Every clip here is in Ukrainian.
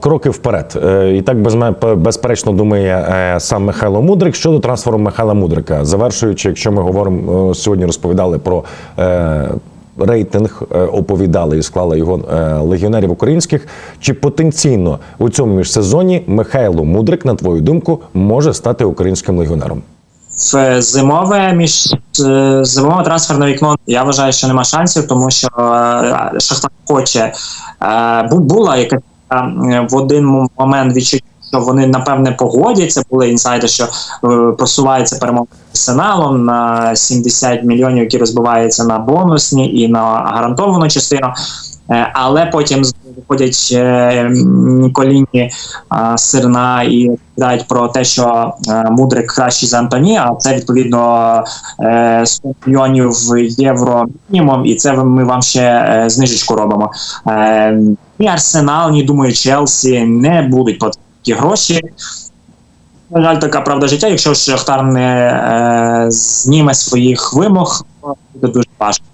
Кроки вперед, Е, і так безперечно думає е, сам Михайло Мудрик щодо трансферу Михайла Мудрика. Завершуючи, якщо ми говоримо е, сьогодні, розповідали про рейтинг, оповідали і склали його легіонерів українських. Чи потенційно у цьому міжсезоні Михайло Мудрик, на твою думку, може стати українським легіонером? в зимове між зимове трансферне вікно я вважаю, що нема шансів, тому що Шахтар хоче була якась в один момент відчуття, що вони напевне погодяться. Були інсайди, що е, просувається перемога арсеналом на 70 мільйонів, які розбиваються на бонусні і на гарантовану частину. Е, Але потім виходять е, Ніколіні а, Сирна і розповідають про те, що е, Мудрик кращий за Антоні, а це відповідно е, 100 мільйонів євро мінімум, і це ми вам ще е, знижечку робимо. Е, Ні Арсенал, ні думаю, Челсі не будуть по такі гроші. На жаль, така правда життя. Якщо Шахтар не е, зніме своїх вимог, буде дуже важко.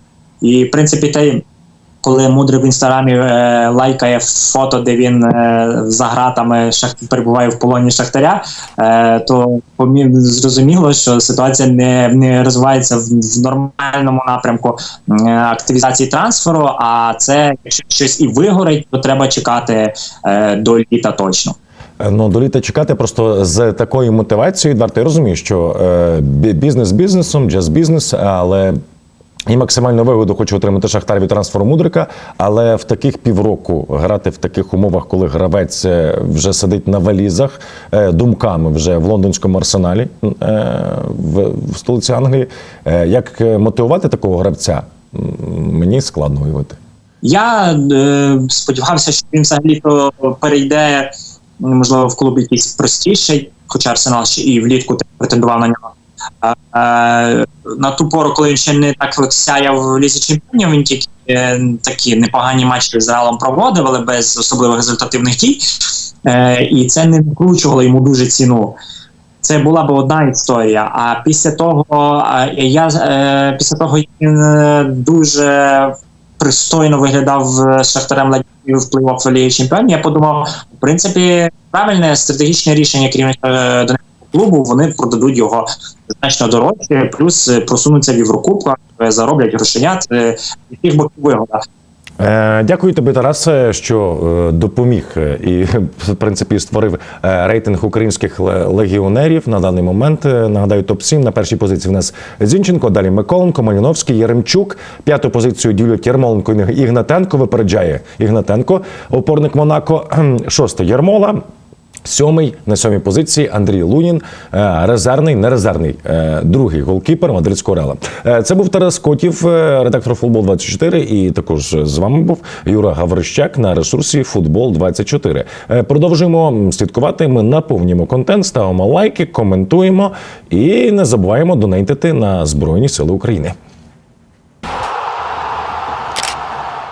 І в принципі, те, коли мудрий в інстаграмі е, лайкає фото, де він е, за гратами шах... перебуває в полоні шахтаря, е, то зрозуміло, що ситуація не, не розвивається в, в нормальному напрямку активізації трансферу. А це якщо щось і вигорить, то треба чекати е, до літа точно. Е, Ну, до літа чекати просто з такою мотивацією, Едвард, я розумію, що е, бі- бізнес бізнесом, джаз бізнес, але і максимальну вигоду хочу отримати Шахтар від трансферу Мудрика, але в таких півроку грати в таких умовах, коли гравець е, вже сидить на валізах, е, думками вже в лондонському арсеналі е, в, столиці Англії. Як мотивувати такого гравця? Мені складно уявити. Я е, сподівався, що він взагалі то перейде, можливо, в клуб якийсь простіший, хоча Арсенал ще і влітку претендував на нього. Е, на ту пору, коли він ще не так сяяв в лізі чемпіонів, він тільки е, такі непогані матчі з Реалом проводив, але без особливих результативних дій. Е, і це не вкручувало йому дуже ціну. Це була б одна історія. А після того я після того він дуже пристойно виглядав з Шахтарем Ладію в плей-офф Чемпіонів. Я подумав, в принципі, правильне стратегічне рішення керівництва е, Донецького клубу. Вони продадуть його значно дорожче, плюс е, просунуться в Єврокубку, е, зароблять грошенят. е, з яких боків вигода. Е, Дякую тобі, Тарасе, що е, допоміг е, і в принципі створив е, рейтинг українських легіонерів на даний момент. Е, Нагадаю, топ 7 на першій позиції в нас Зінченко, далі Миколенко, Маліновський, Яремчук. П'яту позицію ділять Ярмоленко і Ігнатенко. Випереджає Ігнатенко, опорник Монако. Шосте Ярмола. Сьомий на сьомій позиції Андрій Лунін, е, резервний, не резервний, е, другий голкіпер мадридського реала. Е, Це був Тарас Котів, редактор футбол 24 І також з вами був Юра Гаврищак на ресурсі Футбол 24 Е, Продовжуємо слідкувати. Ми наповнюємо контент, ставимо лайки, коментуємо і не забуваємо донейтити на Збройні Сили України.